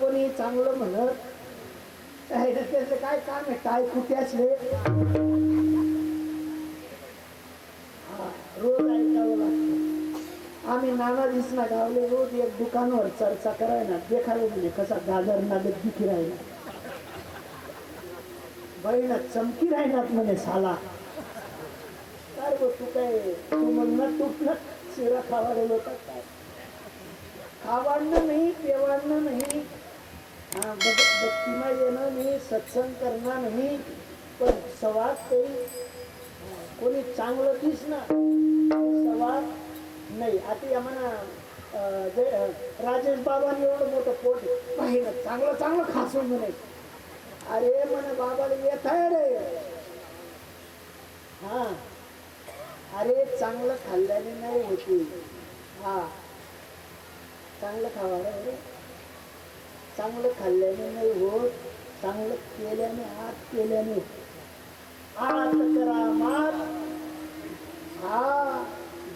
कोणी चांगलं म्हणत? काय त्याचं काय काम आहे? काय कुठे असले? रोज ऐकावं लागतं. आम्ही नाना दिसना गावले रोज एक दुकानवर चर्चा करायला. देखावे म्हणजे कसा गाजर नागत दुखी राहिला. बहीण चमकी राहिनात म्हणे साला. काय गो तू काय तू म्हणणं तुटलं शिरा खावायला होता काय? खावाडणं नाही पेवाडणं नाही. भक्तिमा येणं मी सत्संग करणार नाही पण सवाद काही कोणी चांगलं दिसणं सवाद नाही. आता या म्हणा जे राजेश बाबाने एवढं मोठं पोट पाहिलं. चांगलं चांगलं खासून म्हणे. अरे म्हणे बाबाला येत आहे. रे हा. अरे चांगलं खाल्ल्याने नाही होती हा. चांगलं खावा रे चांगलं खाल्ल्याने नाही होत चांगलं केल्याने आत केल्याने. आत करा मात. हा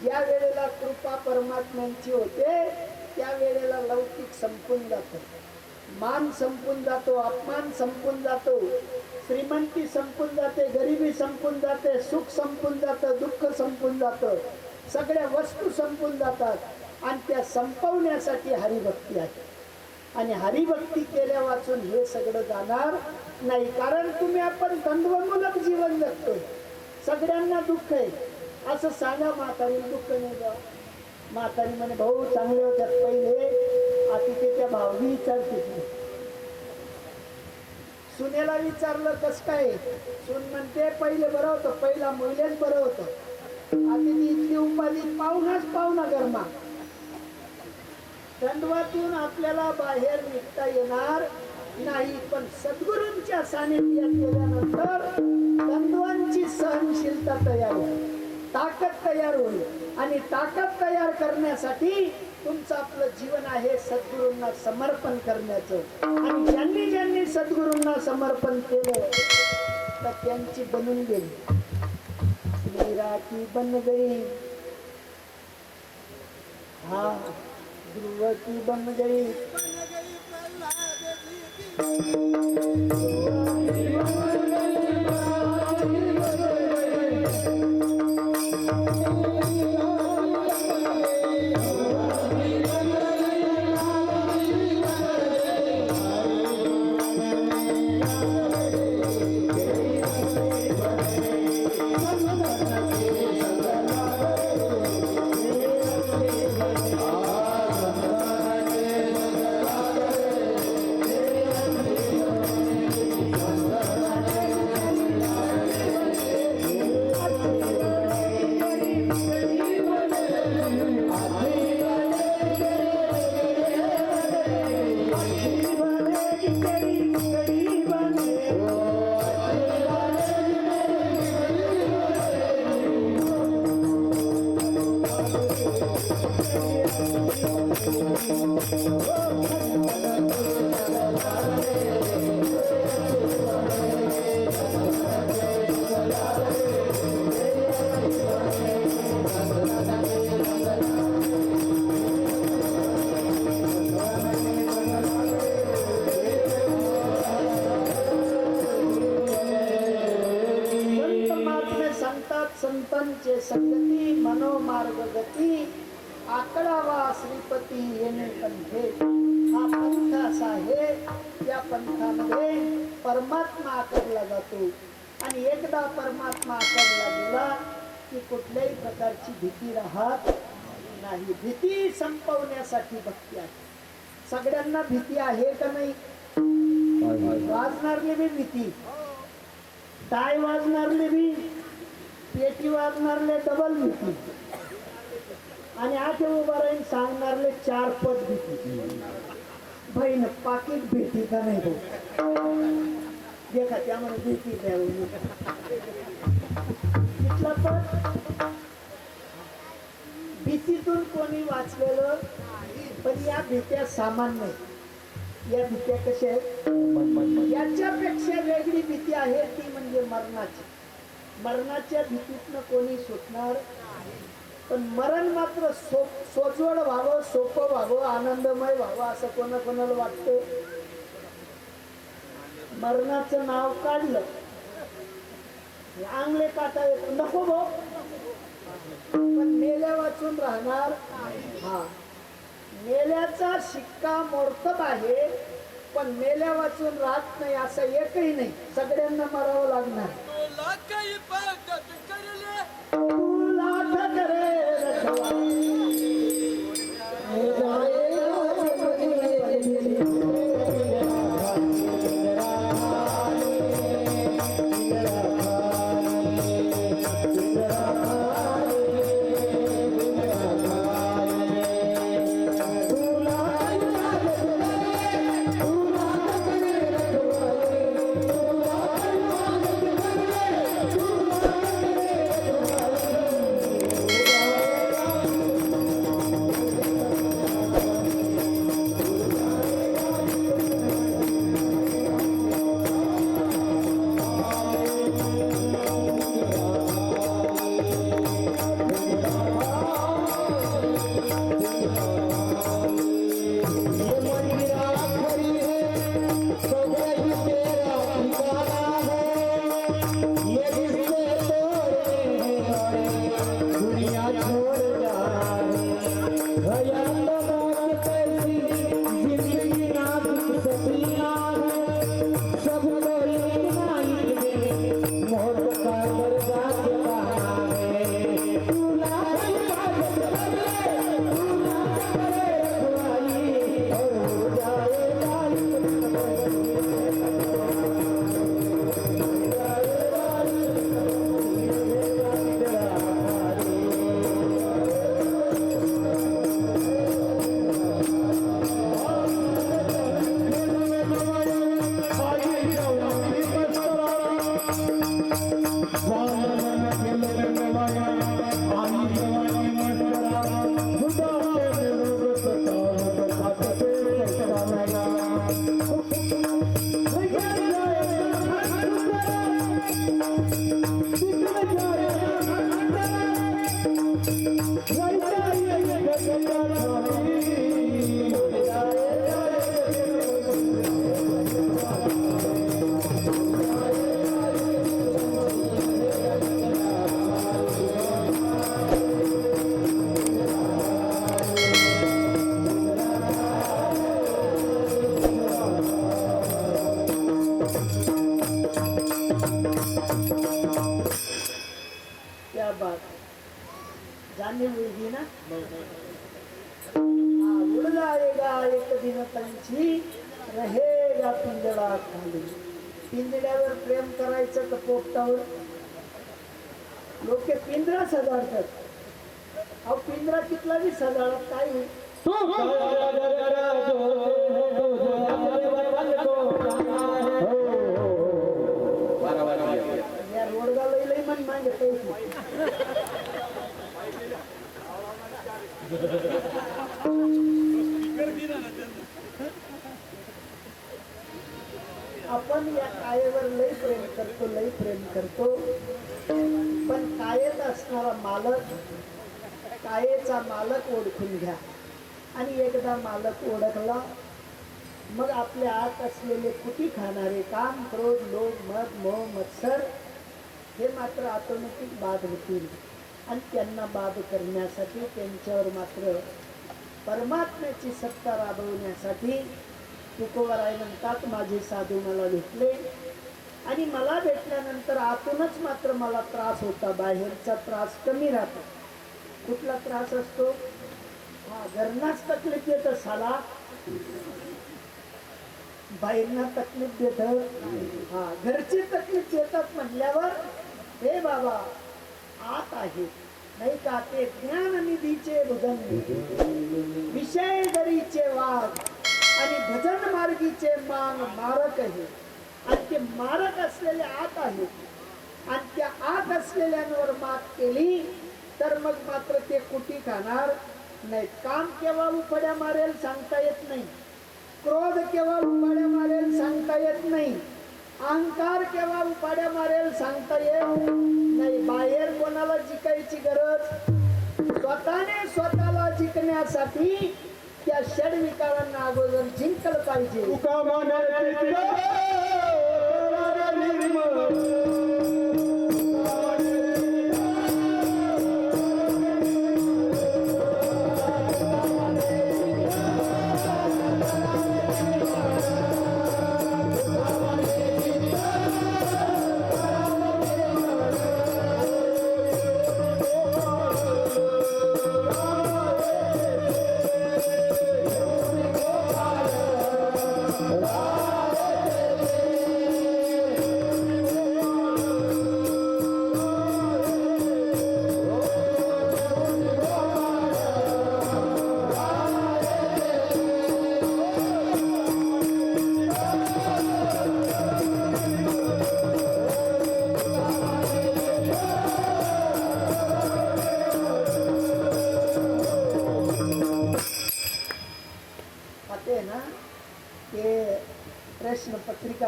ज्या वेळेला कृपा परमात्म्यांची होते त्या वेळेला लौकिक संपून जातो. मान संपून जातो अपमान संपून जातो. श्रीमंती संपून जाते गरिबी संपून जाते सुख संपून जातं दुःख संपून जातं. सगळ्या वस्तू संपून जातात. आणि त्या संपवण्यासाठी हरिभक्ती आहे. आणि हरिभक्ती केल्या वाचून हे सगळं जाणार नाही. कारण तुम्ही आपण द्वंद्वमूलक जीवन जगतोय. सगळ्यांना दुःख आहे. असं सांगा म्हातारी दुःख नाही जा म्हातारी म्हणे भाऊ चांगले होत्यात पहिले. अतिथीच्या भावनी विचारते. सुनेला विचारलं कस काय? सुन म्हणते पहिले बरं होतं. पहिला महिलेच बरं होतं. अतिथी इतकी उपाधी पाहुणाच पाहुणा गरमा दंडवातून आपल्याला बाहेर निघता येणार नाही. पण सद्गुरूंच्या सानिध्यात गेल्यानंतर दंडवांची सहनशीलता तयार होईल ताकद तयार होईल आणि ताकद तयार करण्यासाठी तुमचं आपलं जीवन आहे सद्गुरूंना समर्पण करण्याचं. आणि ज्यांनी ज्यांनी सद्गुरूंना समर्पण केलं तर त्यांची बनून गेली. मीरा की बन गई हा. ध्रुव की बन गई भीती राहत नाही. भीती संपवण्यासाठी भक्ती आहे. सगळ्यांना भीती आहे का नाही? वाजणारले बी भीती. टाय वाजणारले बी पेटी वाजणारले डबल भीती. आणि आठ उभा राहील सांगणारले चार पद भीती. बहीण पाकिट भेटी का नाही देखा त्यामुळे भीती द्यावी. तिथला पद भीतीतून कोणी वाचलेलं पण या भीत्या सामान्य या भीत्या कशा आहेत? याच्यापेक्षा वेगळी भीती आहे ती म्हणजे मरणाची. मरणाच्या भीतीतनं कोणी सुटणार पण मरण मात्र सो सोजवळ व्हावं सोपं व्हावं आनंदमय व्हावं असं कोणा कोणाला वाटतं मरणाचं नाव काढलं. अंगले काटा येत नको भाऊ पण मेल्या वाचून राहणार हा. मेल्याचा शिक्का मोडतब आहे पण मेल्या वाचून राहत नाही असं एकही नाही. सगळ्यांना मरावं लागणार. आपण या कायेवर लई प्रेम करतो लई प्रेम करतो. पण कायेत असणारा मालक कायेचा मालक ओळखून घ्या. आणि एकदा मालक ओळखला मग आपल्या आत असलेले कुटी खाणारे काम क्रोध लोभ मध मोह मत्सर हे मात्र ऑटोमॅटिक बाद होतील. आणि त्यांना बाद करण्यासाठी त्यांच्यावर मात्र परमात्म्याची सत्ता राबवण्यासाठी तुकोबराय म्हणतात माझे साधू मला भेटले. आणि मला भेटल्यानंतर आतूनच मात्र मला त्रास होता बाहेरचा त्रास कमी राहतो. कुठला त्रास असतो? हा घरनाच तकलीफ येतं साला बाहेरना तकलीफ देत. हा घरची तकलीफ येतात म्हटल्यावर हे बाबा आत आहे. नाही का ते ज्ञान निधीचे भजन विषय दरीचे वाघ आणि भजन मार्गीचे मान मारक आहे. आणि ते मारक असलेले आत आहेत आणि त्या आत असलेल्यांवर मात केली तर मग मात्र ते कुटी खाणार नाही काम केव्हा उफड्या मारेल सांगता येत नाही. क्रोध केव्हा उफड्या मारेल सांगता येत नाही. अंकार केव्हा उपाड्या मारेल सांगता येत नाही. बाहेर कोणाला जिकायची गरज? स्वतःने स्वतःला जिंकण्यासाठी त्या षड विकारांना अगोदर जिंकलं पाहिजे.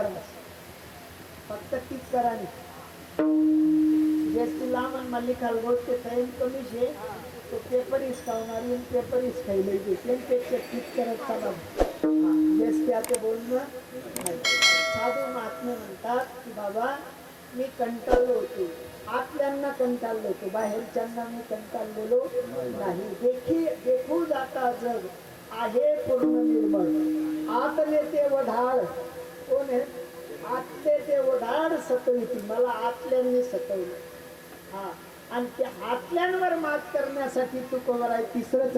पत्रिका फक्त तीच करा जास्ती लांब आणि मल्लिकाल ते टाइम कमी शे तो पेपर हिसकावणारी आणि पेपर हिसकायला पेक्षा टीक करत चला. जास्ती आता बोलणं साधू महात्मे म्हणतात की बाबा मी कंटाळलो होतो. आपल्यांना कंटाळलो होतो. बाहेरच्यांना मी कंटाळलेलो नाही. देखी देखू जाता जग. आहे पूर्ण निर्मळ. आतले ते वढाळ. कोण आहे? आतले ते ओढाड सतविती मला आतल्यांनी सतवलं. हा. आणि त्या आतल्यांवर मात करण्यासाठी तू कोवर आहे? तिसरं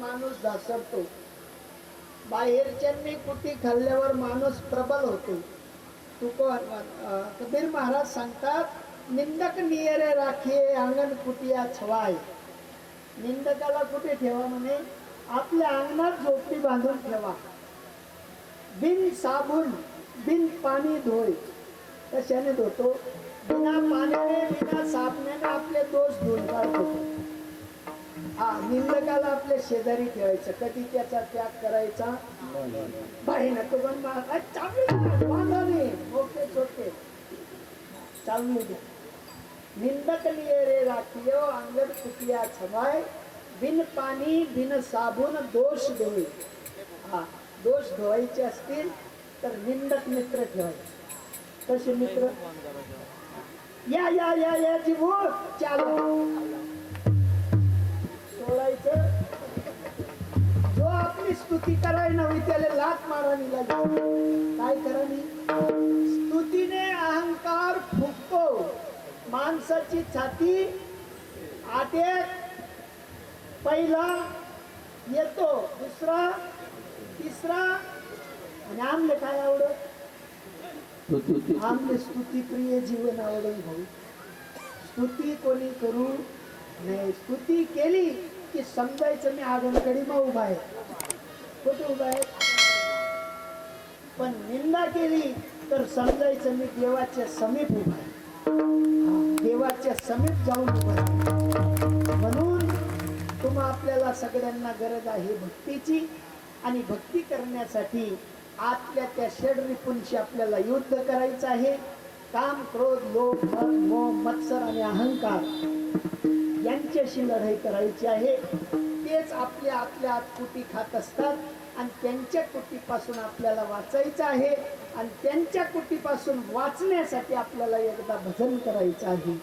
माणूस घासरतो. बाहेरच्यांनी कुटी खाल्ल्यावर माणूस प्रबल होतो. तुको कबीर महाराज सांगतात निंदक नियरे राखी अंगण कुटिया छवाय. निंदकाला कुठे ठेवा म्हणे? आपल्या अंगणात झोपडी बांधून ठेवा. बिन साबून बिन पाणी धोय कशाने धुतो. बिना पाण्याने बिना साबणाने आपले दोष धुवून काढतो हा निंदकाला आपल्या शेजारी ठेवायचं. कधी त्याचा त्याग करायचा? बाई नको पण मा- अ, चालू मोठे चालू निंदक लिए रे राखियो अंगर कुटिया छवाय. बिन पाणी बिन साबून दोष धुवे हा दोष धुवायचे असतील तर निंदक मित्र ठेवायचे. कसे मित्र? या या या या जीवो. चालू. आपली स्तुती कराय नव्हे त्याला लात मारावी लागली. काय करावी स्तुतीने अहंकार फुकतो माणसाची छाती आटेत. पहिला येतो दुसरा तिसरा. आणि आमले काय आवडत आमले स्तुती प्रिय जीवन आवडत भाऊ. स्तुती कोणी करू नाही स्तुती केली की समजायचं मी आगनकडी मग उभा आहे. कुठे उभा आहे. पण निंदा केली तर समजायचं मी देवाच्या समीप उभा आहे. देवाच्या समीप जाऊन उभा आहे. म्हणून तुम्हा आपल्याला सगळ्यांना गरज आहे भक्तीची आणि भक्ती करण्यासाठी आतल्या त्या षडरिपूंशी आपल्याला युद्ध करायचं आहे. काम क्रोध लोभ मद मोह मत्सर आणि अहंकार यांच्याशी लढाई करायची आहे. तेच आपल्या आपल्या आत कुटी खात असतात. आणि त्यांच्या कुटीपासून आपल्याला वाचायचं आहे आणि त्यांच्या कुटीपासून वाचण्यासाठी आपल्याला एकदा भजन करायचं आहे.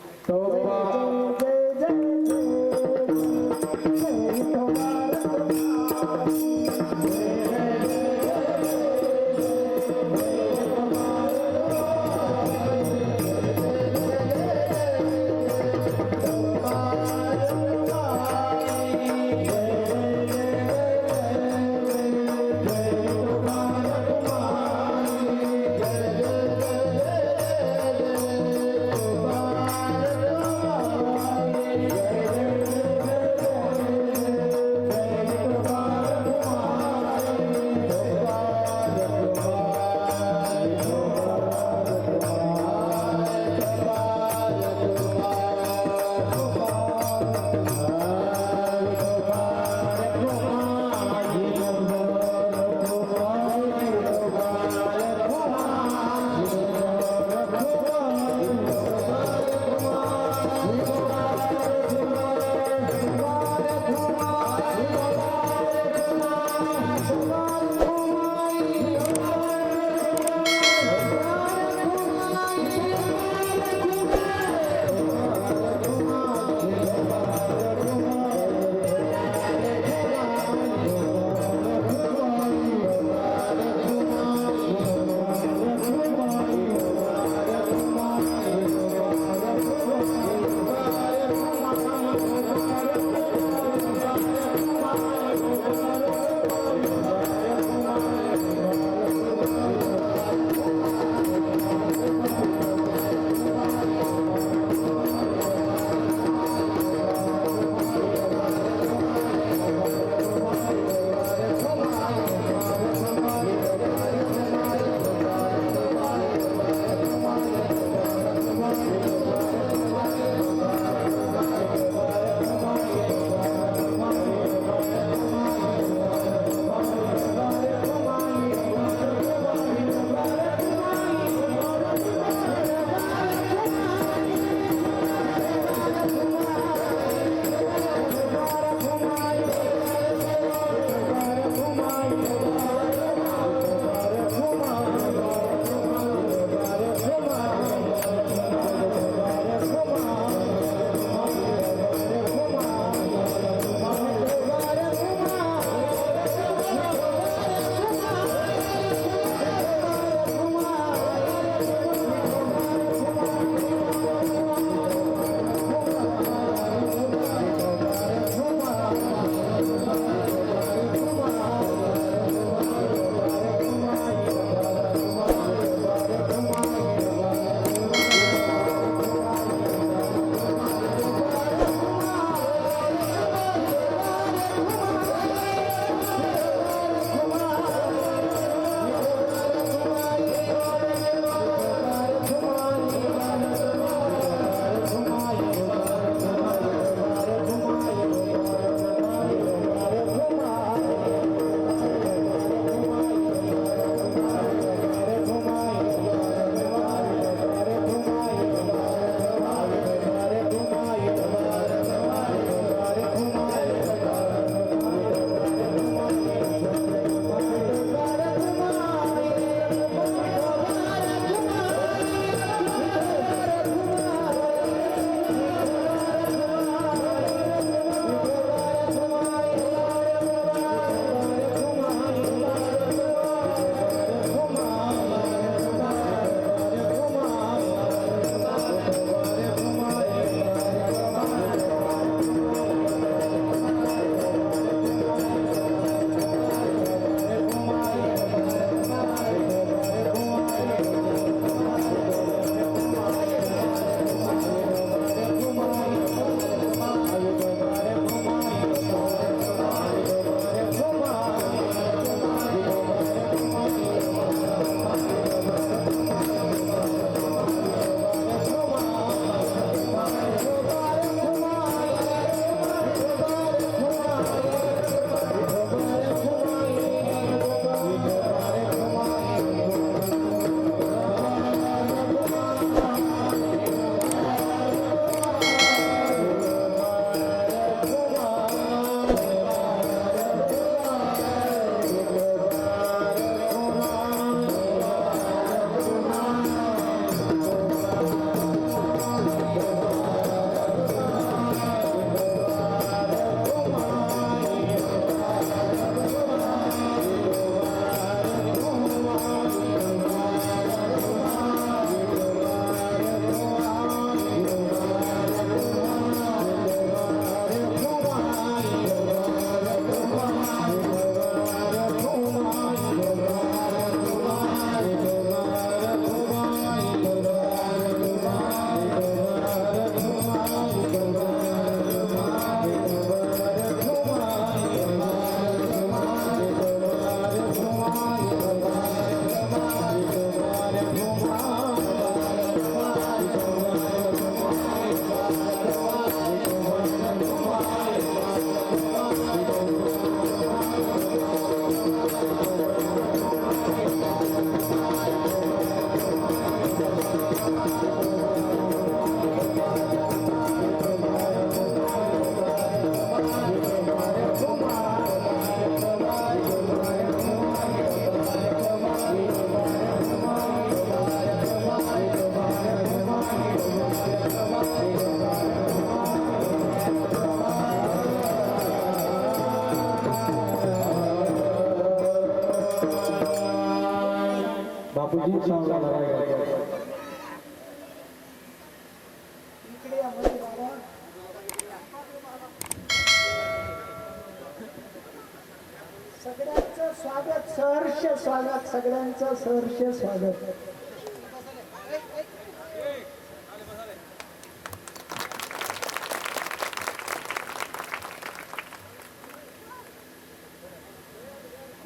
सगळ्यांचं सहर्ष स्वागत.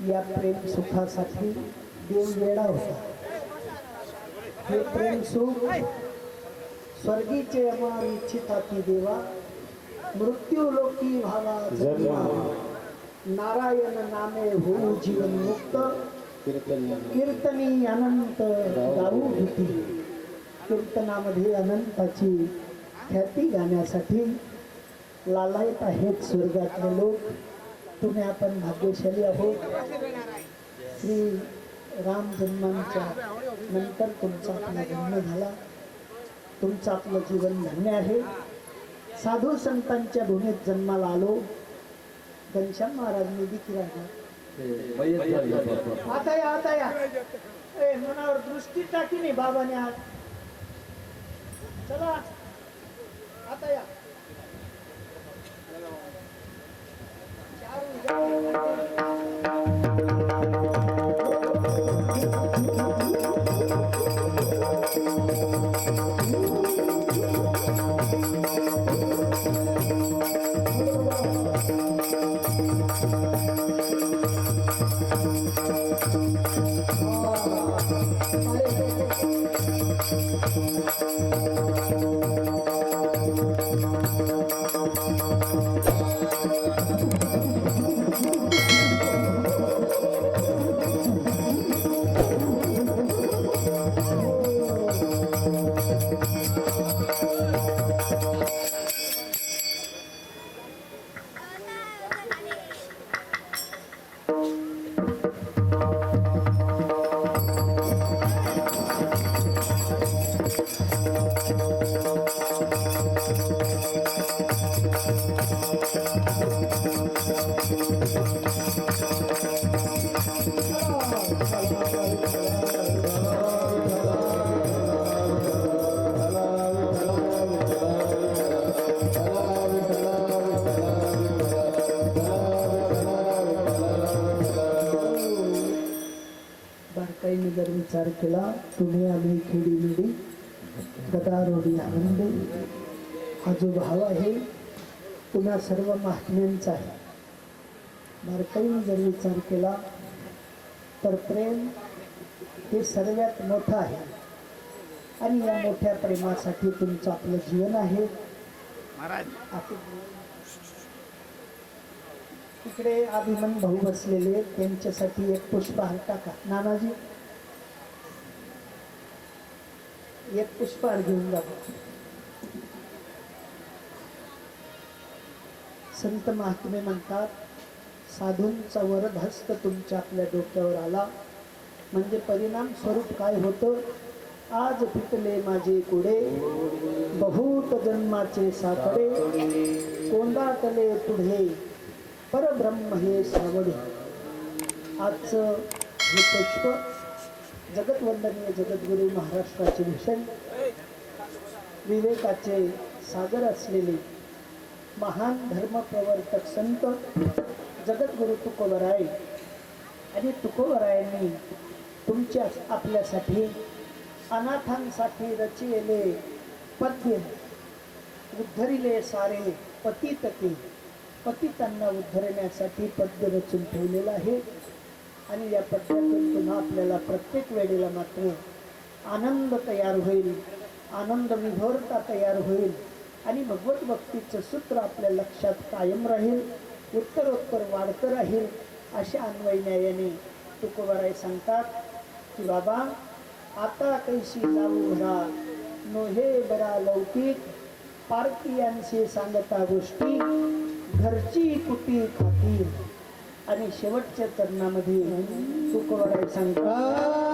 या प्रेम सुखासाठी देव वेडा होता. हे प्रेम सुख स्वर्गीचे अमार इच्छिता ती देवा मृत्यू लोकी भावा जन्मा नारायण नामे होऊ जीवन मुक्त. कीर्तनी. अनंत गाऊ भीती कीर्तनामध्ये अनंताची ख्याती गाण्यासाठी लालायत आहेत स्वर्गातले लोक. तुम्ही आपण भाग्यशाली आहोत. श्री राम जन्मांच्या नंतर तुमचा आपला जन्म झाला. तुमचं आपलं जीवन धन्य आहे. साधू संतांच्या भूमीत जन्माला आलो. घनश्याम महाराज निधी किराणा. आता या आता या. ए मनावर दृष्टी टाकी नाही बाबाने आज. चला. आता या. बारकाईने भाव आहे पुन्हा सर्व महात्म्यांचा आहे. बारकाईने जर विचार केला तर प्रेम हे सर्वात मोठं आहे. आणि या मोठ्या प्रेमासाठी तुमचं आपलं जीवन आहे. तिकडे अभिमन भाऊ बसलेले त्यांच्यासाठी एक पुष्पहार टाका. नानाजी एक पुष्पहार घेऊन जा. संत महात्मे म्हणतात साधूंचा वरदहस्त तुमच्या आपल्या डोक्यावर आला. म्हणजे परिणाम स्वरूप काय होतं? आज फिटले माझे कुडे बहुत जन्माचे साकडे. कोंडाटले पुढे परब्रह्म हे सावडे. आजचं हे पुष्प जगतवंदनीय जगद्गुरू महाराष्ट्राचे भूषण विवेकाचे सागर असलेले महान धर्मप्रवर्तक संत जगद्गुरू तुकोबराय. आणि तुकोबरायांनी तुमच्या आपल्यासाठी अनाथांसाठी रचिले पद्य उद्धरिले सारे पतितके पतितांना उद्धरण्यासाठी पद्य रचून ठेवलेलं आहे. आणि या पद्यातून पुन्हा आपल्याला प्रत्येक वेळेला मात्र आनंद तयार होईल. आनंद विभोरता तयार होईल. आणि भगवत भक्तीचं सूत्र आपल्या लक्षात कायम राहील उत्तरोत्तर वाढतं राहील अशा अन्वय न्यायाने तुकोबाराय सांगतात की बाबा आता कैशी जाऊ ना नोहे बरा लौकिक पार्टीयांशी सांगता गोष्टी घरची कुटी खातील. आणि शेवटच्या चरणामध्ये तुकोबाराय सांगतात